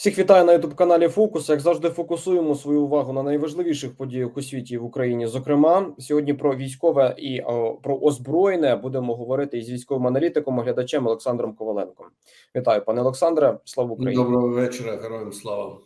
Всіх вітаю на youtube каналі Фокус. Як завжди, фокусуємо свою увагу на найважливіших подіях у світі і в Україні. Зокрема, сьогодні про військове і о, про озброєне будемо говорити із військовим аналітиком, оглядачем Олександром Коваленком. Вітаю, пане Олександре. Слава Україні! Доброго вечора, героям слава.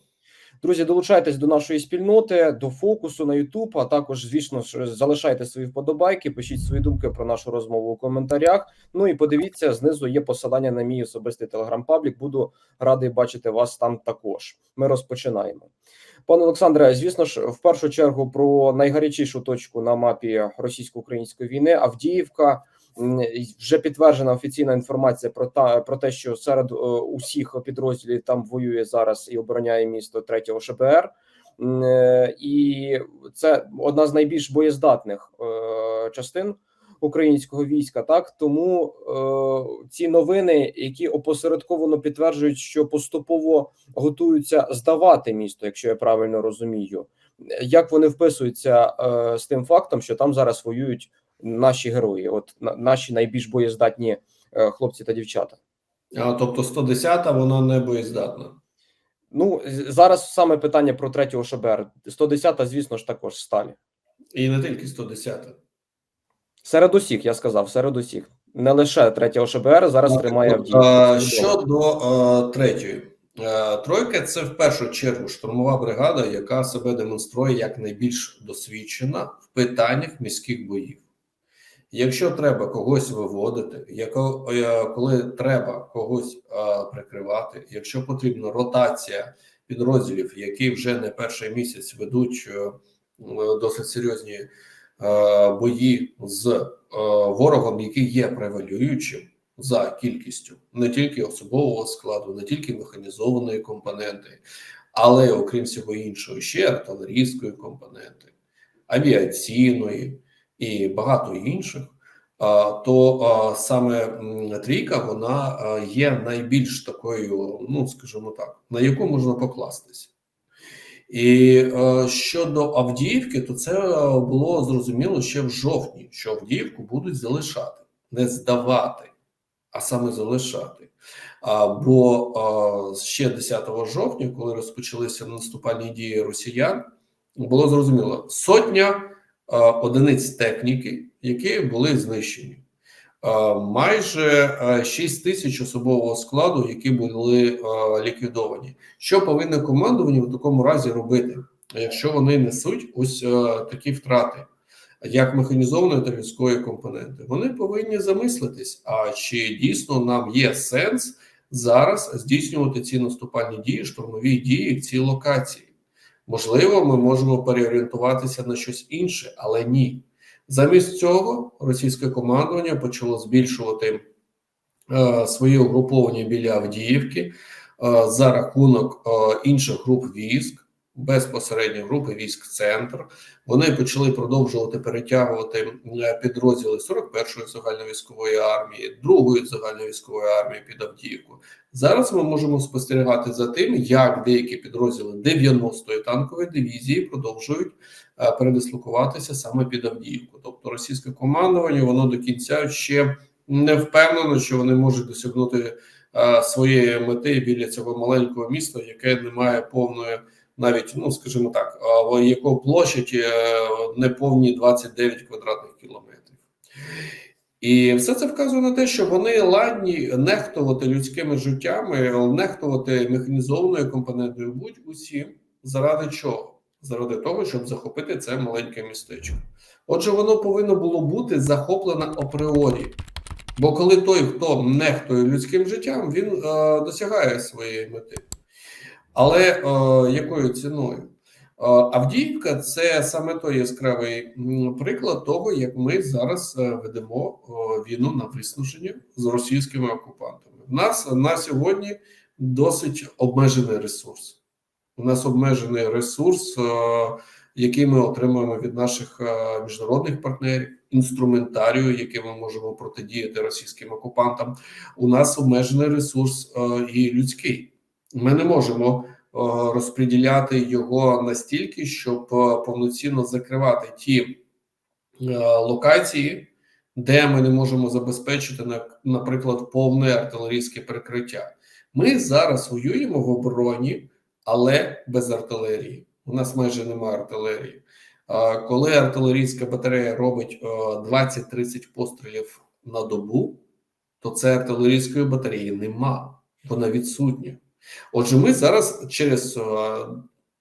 Друзі, долучайтесь до нашої спільноти, до фокусу на YouTube, а також, звісно ж, залишайте свої вподобайки, пишіть свої думки про нашу розмову у коментарях. Ну і подивіться, знизу є посилання на мій особистий телеграм-паблік. Буду радий бачити вас там також. Ми розпочинаємо. Пане Олександре, звісно ж, в першу чергу про найгарячішу точку на мапі російсько-української війни Авдіївка. Вже підтверджена офіційна інформація про та про те, що серед е, усіх підрозділів там воює зараз і обороняє місто 3 ШБР, е, і це одна з найбільш боєздатних е, частин українського війська. Так тому ці новини, які опосередковано підтверджують, що поступово готуються здавати місто, якщо я правильно розумію, як вони вписуються з тим фактом, що там зараз воюють наші герої, от на, наші найбільш боєздатні е, хлопці та дівчата. А, тобто 110-та вона не боєздатна. Ну зараз саме питання про третього ШБР. 110-та, звісно ж, також сталі. І не тільки 110-та. Серед усіх, я сказав, серед усіх. Не лише третього ШБР зараз тримає От, Авдіївку. а, Щодо е, третьої. Е, Тройка це в першу чергу штурмова бригада, яка себе демонструє як найбільш досвідчена в питаннях міських боїв. Якщо треба когось виводити, яко, е, коли треба когось е, прикривати, якщо потрібна ротація підрозділів, які вже не перший місяць ведуть е, досить серйозні е, бої з е, ворогом, який є превалюючим за кількістю не тільки особового складу, не тільки механізованої компоненти, але окрім всього іншого, ще артилерійської компоненти, авіаційної і багато інших. То саме трійка вона є найбільш такою, ну скажімо так, на яку можна покластися. І щодо Авдіївки, то це було зрозуміло ще в жовтні, що Авдіївку будуть залишати, не здавати, а саме залишати. Бо ще 10 жовтня, коли розпочалися наступальні дії росіян, було зрозуміло сотня одиниць техніки, які були знищені. Майже е, 6 тисяч особового складу, які були ліквідовані. Що повинне командування в такому разі робити, якщо вони несуть ось такі втрати, як механізованої та людської компоненти? Вони повинні замислитись, а чи дійсно нам є сенс зараз здійснювати ці наступальні дії, штурмові дії в цій локації? Можливо, ми можемо переорієнтуватися на щось інше, але ні. Замість цього російське командування почало збільшувати е, свої угруповання біля Авдіївки е, за рахунок е, інших груп військ, безпосередньо групи військ Центр. Вони почали продовжувати перетягувати е, підрозділи 41-ї загальновійськової армії, 2-ї загальновійськової армії під Авдіївку. Зараз ми можемо спостерігати за тим, як деякі підрозділи 90-ї танкової дивізії продовжують е, передислокуватися саме під Авдіївку. Тобто російське командування воно до кінця ще не впевнено, що вони можуть досягнути е, своєї мети біля цього маленького міста, яке не має повної, навіть ну скажімо так, якого площадь е, не повні 29 квадратних кілометрів. І все це вказує на те, що вони ладні нехтувати людськими життями, нехтувати механізованою компонентою будь усім. Заради чого? Заради того, щоб захопити це маленьке містечко. Отже, воно повинно було бути захоплене апріорі. Бо коли той, хто нехтує людським життям, він е, досягає своєї мети. Але е, якою ціною? Е, Авдіївка це саме той яскравий приклад того, як ми зараз е, ведемо е, війну на виснаження з російськими окупантами. У нас на сьогодні досить обмежений ресурс. У нас обмежений ресурс, е, який ми отримуємо від наших міжнародних партнерів, інструментарію, яким ми можемо протидіяти російським окупантам. У нас обмежений ресурс і людський. Ми не можемо е, розподіляти його настільки, щоб е, повноцінно закривати ті е, локації, де ми не можемо забезпечити, наприклад, повне артилерійське прикриття. Ми зараз воюємо в обороні, але без артилерії. У нас майже немає артилерії. Коли артилерійська батарея робить е, 20-30 пострілів на добу, то це артилерійської батареї нема, вона відсутня. Отже, ми зараз через е,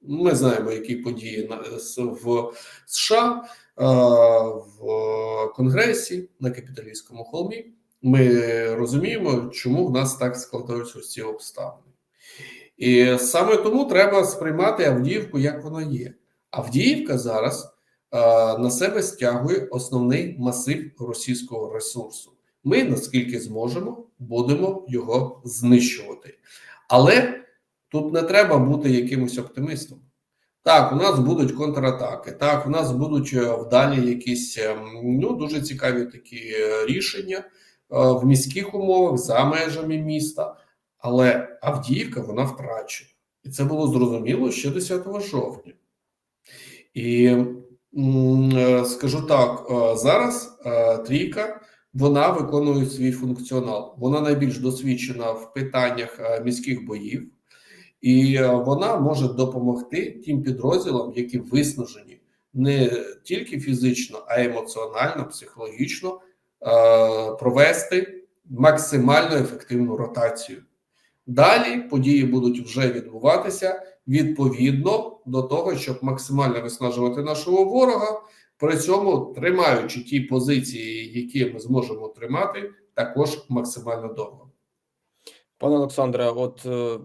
ми знаємо, які події в США, е, в Конгресі на капіталістському холмі. Ми розуміємо, чому в нас так складаються ці обставини. І саме тому треба сприймати Авдіївку, як вона є. Авдіївка зараз е, на себе стягує основний масив російського ресурсу. Ми, наскільки зможемо, будемо його знищувати. Але тут не треба бути якимось оптимістом. Так, у нас будуть контратаки, так, у нас будуть е, вдалі якісь ем, ну, дуже цікаві такі е, рішення е, в міських умовах за межами міста. Але Авдіївка вона втрачена. І це було зрозуміло ще 10 жовтня. І е, скажу так: е, зараз е, трійка вона виконує свій функціонал. Вона найбільш досвідчена в питаннях е, міських боїв, і е, вона може допомогти тим підрозділам, які виснажені не тільки фізично, а й емоціонально, психологічно е, провести максимально ефективну ротацію. Далі події будуть вже відбуватися відповідно до того, щоб максимально виснажувати нашого ворога, при цьому тримаючи ті позиції, які ми зможемо тримати, також максимально довго. Пане Олександре, от е,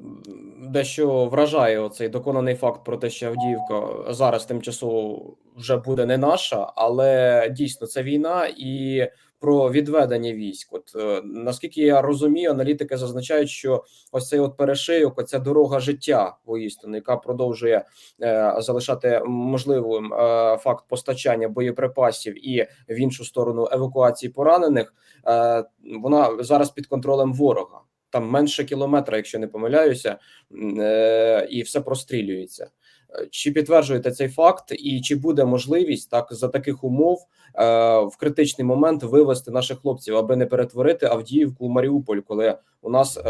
дещо вражає оцей доконаний факт про те, що Авдіївка зараз тимчасово вже буде не наша, але дійсно це війна і про відведення військ. От е, наскільки я розумію, аналітики зазначають, що ось цей от перешийок, оця дорога життя воїстину, яка продовжує е, залишати можливим е, факт постачання боєприпасів і в іншу сторону евакуації поранених, е, вона зараз під контролем ворога там менше кілометра, якщо не помиляюся, е, і все прострілюється. Е, Чи підтверджуєте цей факт, і чи буде можливість так за таких умов е, в критичний момент вивести наших хлопців, аби не перетворити Авдіївку у Маріуполь, коли у нас е,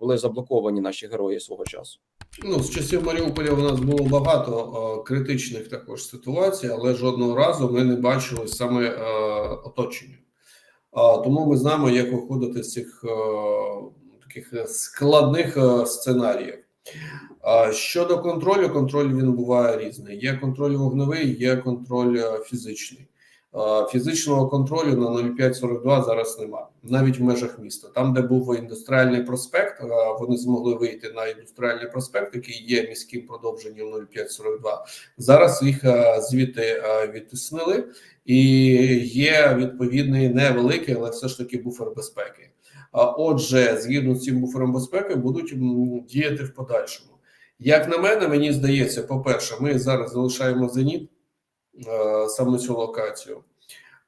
були заблоковані наші герої свого часу? Ну, з часів Маріуполя у нас було багато е, критичних також ситуацій, але жодного разу ми не бачили саме е, оточення. А, тому ми знаємо, як виходити з цих е, таких складних е, сценаріїв. Щодо контролю, контроль він буває різний. Є контроль вогневий, є контроль е, фізичний. Е, Фізичного контролю на 0542 зараз немає, навіть в межах міста. Там, де був індустріальний проспект, е, вони змогли вийти на індустріальний проспект, який є міським продовженням 0542. Зараз їх е, звідти е, відтиснили, і є відповідний невеликий, але все ж таки буфер безпеки. А отже, згідно з цим буфером безпеки, будуть діяти в подальшому. Як на мене, мені здається, по-перше, ми зараз залишаємо зеніт е, саме цю локацію.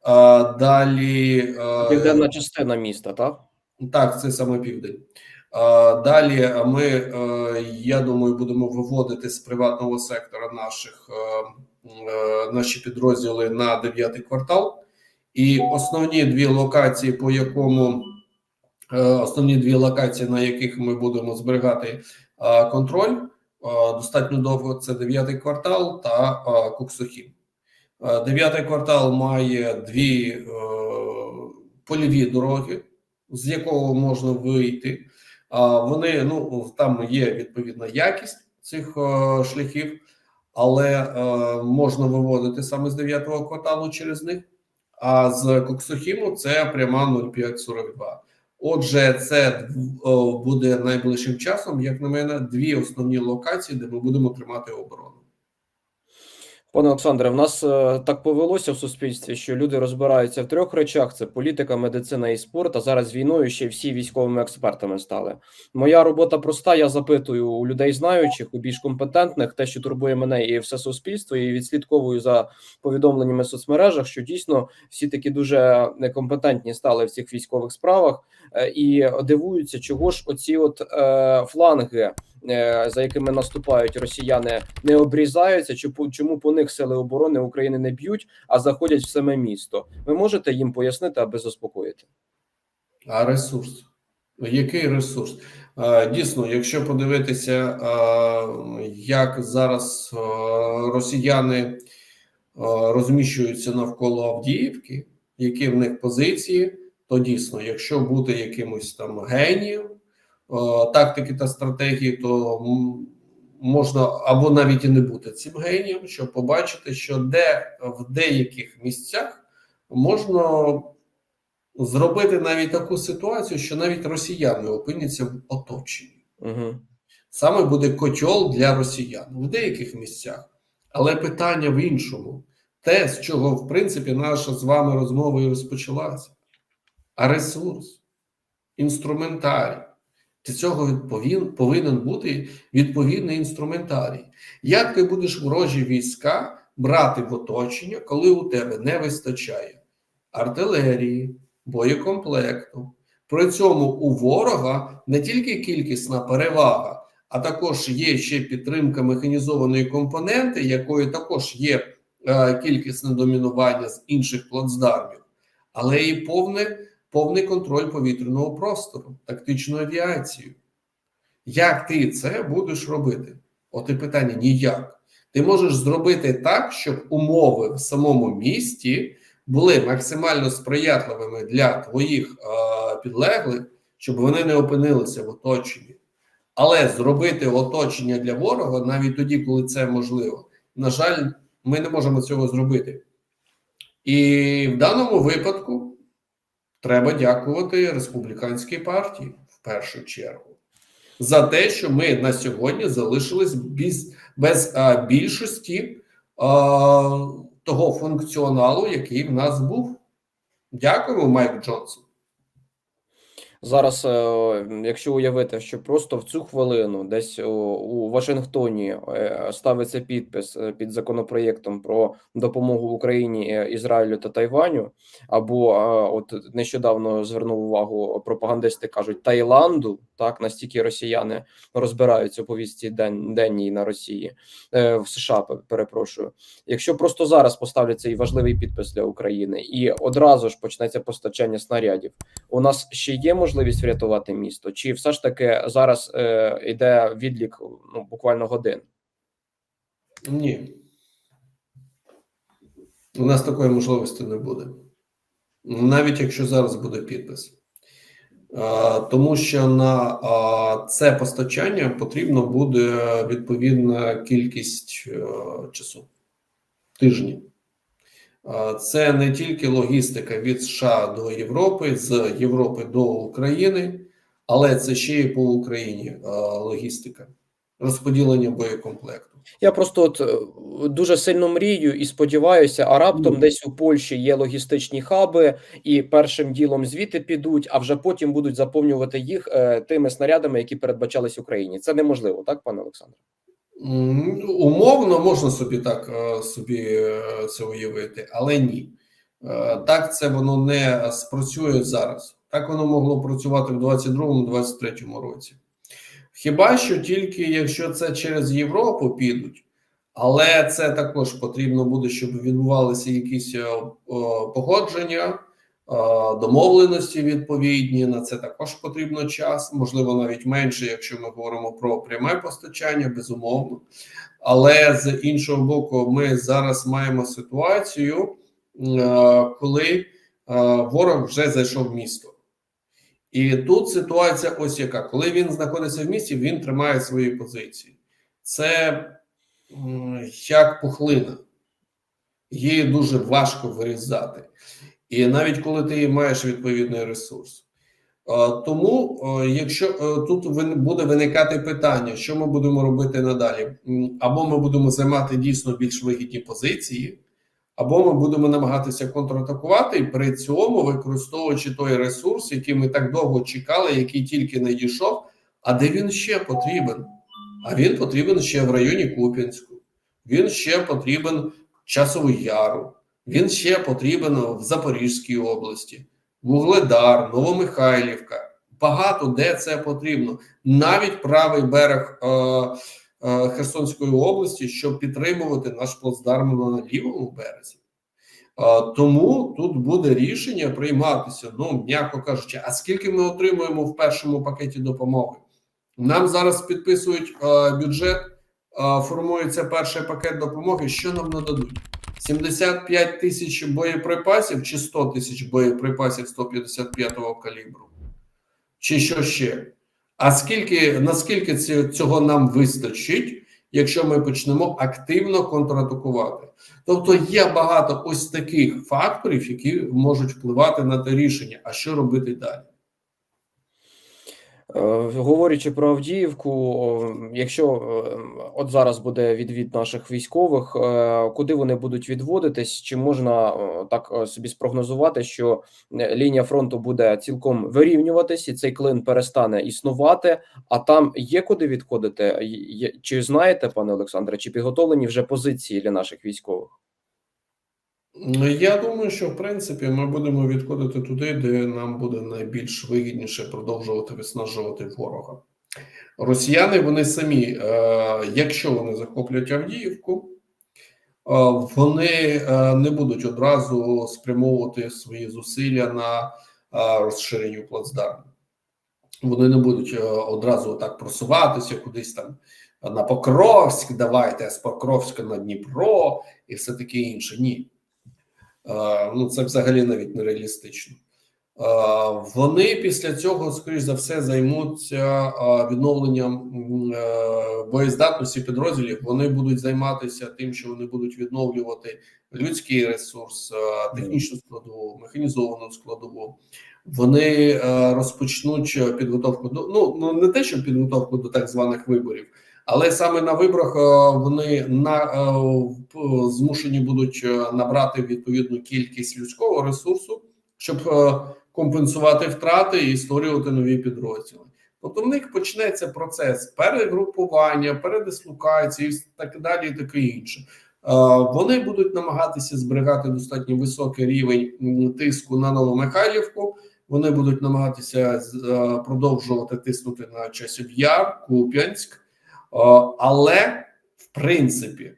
А далі е, Південна частина міста, так? так, це саме південь. Далі ми, е, я думаю, будемо виводити з приватного сектора наших наші підрозділи на дев'ятий квартал. І основні дві локації, по якому основні дві локації, на яких ми будемо зберігати е, контроль, е, достатньо довго. Це дев'ятий квартал та е, Куксохім. Е, Дев'ятий квартал має дві е, польові дороги з якого можна вийти. Вони ну там є відповідна якість цих е, шляхів, але е, можна виводити саме з 9 кварталу через них. А з Коксохіму це пряма 0542. Отже, це е, буде найближчим часом, як на мене, дві основні локації, де ми будемо тримати оборону. Пане Олександре, в нас е, так повелося в суспільстві, що люди розбираються в трьох речах: це політика, медицина і спорт. А зараз війною ще всі військовими експертами стали. Моя робота проста. Я запитую у людей знаючих, у більш компетентних, те, що турбує мене і все суспільство, і відслідковую за повідомленнями в соцмережах, що дійсно всі такі дуже некомпетентні стали в цих військових справах, е, і дивуються, чого ж оці от е, фланги. Е, За якими наступають росіяни, не обрізаються, чи чому по них сили оборони України не б'ють, а заходять в саме місто. Ви можете їм пояснити, аби заспокоїти? А ресурс? Який ресурс? Е, Дійсно, якщо подивитися, е, як зараз росіяни розміщуються навколо Авдіївки, які в них позиції, то дійсно, якщо бути якимось там генієм тактики та стратегії, то можна або навіть і не бути цим генієм, щоб побачити, що де в деяких місцях можна зробити навіть таку ситуацію, що навіть росіяни опиняться в оточенні. Угу. Саме буде котьол для росіян в деяких місцях. Але питання в іншому: те, з чого, в принципі, наша з вами розмова і розпочалася. А ресурс, інструментарій. Для цього повинен бути відповідний інструментарій. Як ти будеш ворожі війська брати в оточення, коли у тебе не вистачає артилерії, боєкомплекту? При цьому у ворога не тільки кількісна перевага, а також є ще підтримка механізованої компоненти, якою також є е, кількісне домінування з інших плацдармів, але і повне, повний контроль повітряного простору, тактичну авіацію. Як ти це будеш робити? От і питання ніяк. Ти можеш зробити так, щоб умови в самому місті були максимально сприятливими для твоїх е, підлеглих, щоб вони не опинилися в оточенні. Але зробити оточення для ворога навіть тоді, коли це можливо, на жаль, ми не можемо цього зробити. І в даному випадку треба дякувати республіканській партії в першу чергу за те, що ми на сьогодні залишились без, без а, більшості а, того функціоналу, який в нас був. Дякуємо, Майк Джонсон. Зараз, е, якщо уявити, що просто в цю хвилину десь у, Вашингтоні е, ставиться підпис е, під законопроєктом про допомогу Україні, Ізраїлю та Тайваню, або от нещодавно звернув увагу пропагандисти кажуть Таїланду, так настільки росіяни розбираються у повістці ден, денній на Росії е, в США. Перепрошую. Якщо просто зараз поставлять цей важливий підпис для України і одразу ж почнеться постачання снарядів, у нас ще є можливість врятувати місто, чи все ж таки зараз е, йде відлік ну буквально годин? Ні. У нас такої можливості не буде. Навіть якщо зараз буде підпис. А, Тому що на це постачання потрібно буде відповідна кількість е, часу тижні. Це не тільки логістика від США до Європи, з Європи до України, але це ще й по Україні логістика, розподілення боєкомплекту. Я просто от е, дуже сильно мрію і сподіваюся, а раптом Ну. десь у Польщі є логістичні хаби, і першим ділом звідти підуть, а вже потім будуть заповнювати їх е, тими снарядами, які передбачались Україні. Це неможливо, так, пане Олександре? М, Умовно можна собі так е, собі е, це уявити, але ні. Так це воно не спрацює зараз. Так воно могло працювати в 22-23 році. Хіба що тільки якщо це через Європу підуть, але це також потрібно буде, щоб відбувалися якісь е, погодження, е, домовленості відповідні. На це також потрібно час, можливо, навіть менше, якщо ми говоримо про пряме постачання, безумовно. Але з іншого боку, ми зараз маємо ситуацію, е, коли ворог вже зайшов в місто. І тут ситуація ось яка: коли він знаходиться в місті, він тримає свої позиції. Це як пухлина, її дуже важко вирізати. І навіть коли ти маєш відповідний ресурс. Е, Тому, е, якщо е, тут буде виникати питання, що ми будемо робити надалі, або ми будемо займати дійсно більш вигідні позиції, або ми будемо намагатися контратакувати, і при цьому використовуючи той ресурс, який ми так довго чекали, який тільки не дійшов. А де він ще потрібен? А він потрібен ще в районі Куп'янську, він ще потрібен Часову Яру, він ще потрібен в Запорізькій області, Вугледар, Новомихайлівка. Багато де це потрібно. Навіть правий берег е, Херсонської області, щоб підтримувати наш плацдарм на лівому березі. Тому тут буде рішення прийматися. Ну, м'яко кажучи, а скільки ми отримуємо в першому пакеті допомоги? Нам зараз підписують е, бюджет, е, формується перший пакет допомоги. Що нам нададуть? 75 тисяч боєприпасів чи 100 тисяч боєприпасів 155-го калібру? Чи що ще? А скільки наскільки цього нам вистачить, якщо ми почнемо активно контратакувати? Тобто є багато ось таких факторів, які можуть впливати на те рішення. А що робити далі? Е, Говорячи про Авдіївку, якщо е, от зараз буде відвід наших військових, е, куди вони будуть відводитись? Чи можна так собі спрогнозувати, що лінія фронту буде цілком вирівнюватись, і цей клин перестане існувати? А там є куди відходити? Чи знаєте, пане Олександре, чи підготовлені вже позиції для наших військових? Ну, Я думаю, що в принципі ми будемо відходити туди, де нам буде найбільш вигідніше продовжувати виснажувати ворога. Росіяни вони самі, е, якщо вони захоплять Авдіївку, е, вони е, не будуть одразу спрямовувати свої зусилля на розширенню плацдарму. Вони не будуть одразу так просуватися кудись там на Покровськ, давайте з Покровська на Дніпро і все таке інше. Ні. Е, ну це взагалі навіть нереалістично. Е, Вони після цього, скоріш за все, займуться е, відновленням боєздатності підрозділів. Вони будуть займатися тим, що вони будуть відновлювати людський ресурс, технічну складову, механізовану складову. Вони розпочнуть підготовку до ну, ну не те, що підготовку до так званих виборів, але саме на виборах е, вони на е, змушені будуть е, набрати відповідну кількість людського ресурсу, щоб компенсувати втрати і створювати нові підрозділи. Тобто в них почнеться процес перегрупування, передислокації, так далі, і таке інше. Вони будуть намагатися зберігати достатньо високий рівень тиску на Новомихайлівку. Вони будуть намагатися продовжувати тиснути на часів Яр, Куп'янськ. Е, Але в принципі, е,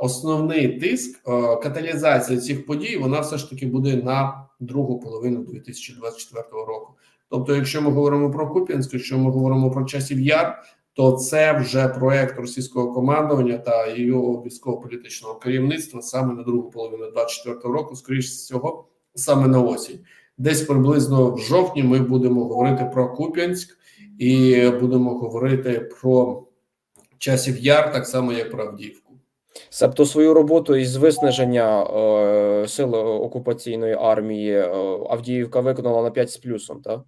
основний тиск, е, каталізація цих подій, вона все ж таки буде на другу половину 2024 року. Тобто, якщо ми говоримо про Куп'янськ, якщо ми говоримо про часів Яр, то це вже проект російського командування та його військово-політичного керівництва саме на другу половину 2024 року, скоріш всього, саме на осінь. Десь приблизно в жовтні ми будемо говорити про Куп'янськ і будемо говорити про часів яр, так само як про Авдіївку. Себто свою роботу із виснаження е, сил окупаційної армії е, Авдіївка виконала на 5 з плюсом, так?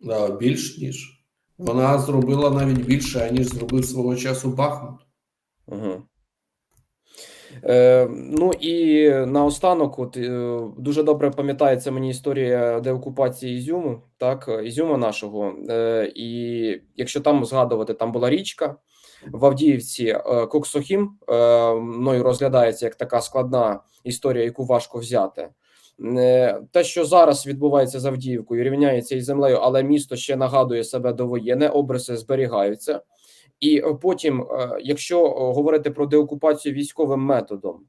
Да, більш ніж вона зробила навіть більше, аніж зробив свого часу Бахмут. Угу. Е, ну і наостанок, от, е, дуже добре пам'ятається мені історія деокупації Ізюму, так, е, Ізюма нашого. Е, і якщо там згадувати, там була річка в Авдіївці е, Коксохім, е, мною розглядається як така складна історія, яку важко взяти. Е, Те, що зараз відбувається з Авдіївкою, рівняється із землею, але місто ще нагадує себе довоєнне, обриси зберігаються. І потім, якщо говорити про деокупацію військовим методом,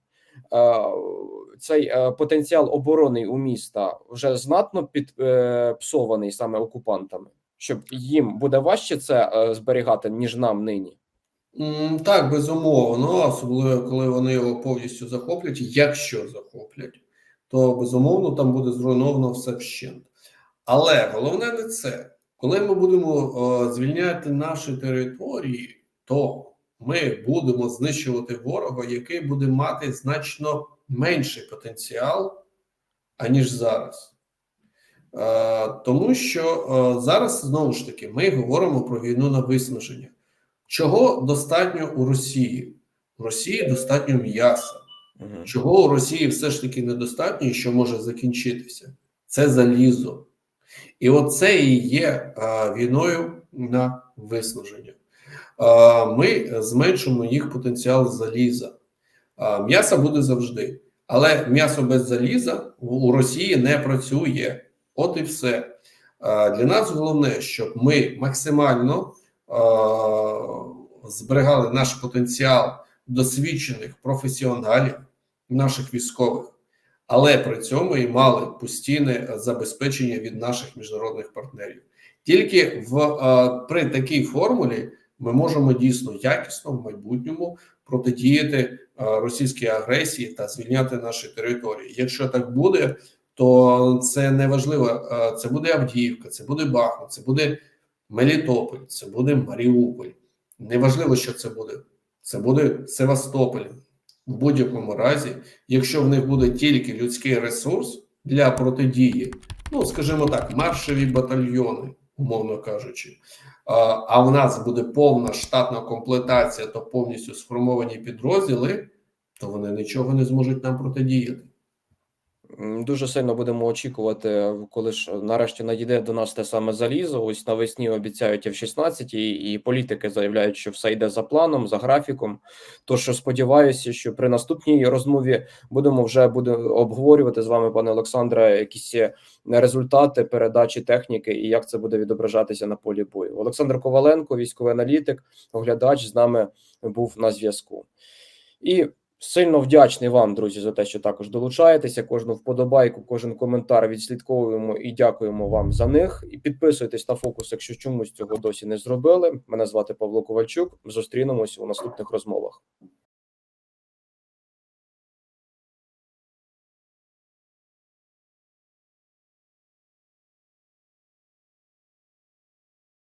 цей потенціал оборони у міста вже знатно підпсований саме окупантами, щоб їм буде важче це зберігати, ніж нам нині. Так, безумовно, особливо коли вони його повністю захоплять, якщо захоплять, то безумовно там буде зруйновано все вщент. Але головне не це. Коли ми будемо е, звільняти наші території, то ми будемо знищувати ворога, який буде мати значно менший потенціал, аніж зараз. Е, тому що е, зараз знову ж таки ми говоримо про війну на виснаження. Чого достатньо у Росії? У Росії достатньо м'яса. Чого у Росії все ж таки недостатньо і що може закінчитися? Це залізо. І оце і є а, війною на виснаження. А, ми зменшимо їх потенціал заліза. А, м'яса буде завжди. Але м'ясо без заліза у Росії не працює. От і все. А, для нас головне, щоб ми максимально зберігали наш потенціал досвідчених професіоналів, наших військових. але при цьому і мали постійне забезпечення від наших міжнародних партнерів. Тільки в е, при такій формулі ми можемо дійсно якісно в майбутньому протидіяти е, російській агресії та звільняти наші території. Якщо так буде, то це не важливо. е, Це буде Авдіївка, це буде Бахмут, це буде Мелітополь, це буде Маріуполь. Неважливо, що це буде. Це буде Севастополь. В будь-якому разі, якщо в них буде тільки людський ресурс для протидії, ну скажімо так, маршеві батальйони, умовно кажучи, а, в нас буде повна штатна комплектація та повністю сформовані підрозділи, то вони нічого не зможуть нам протидіяти. Дуже сильно будемо очікувати, коли ж нарешті надійде до нас те саме залізо. Ось навесні обіцяють F-16, і, і політики заявляють, що все йде за планом, за графіком. Тож сподіваюся, що при наступній розмові будемо вже буде обговорювати з вами, пане Олександре, якісь е, результати передачі техніки і як це буде відображатися на полі бою. Олександр Коваленко, військовий аналітик, оглядач, з нами був на зв'язку. І Сильно вдячний вам, друзі, за те, що також долучаєтеся. Кожну вподобайку, кожен коментар відслідковуємо і дякуємо вам за них. І підписуйтесь на фокус, якщо чомусь цього досі не зробили. Мене звати Павло Ковальчук. Зустрінемось у наступних розмовах.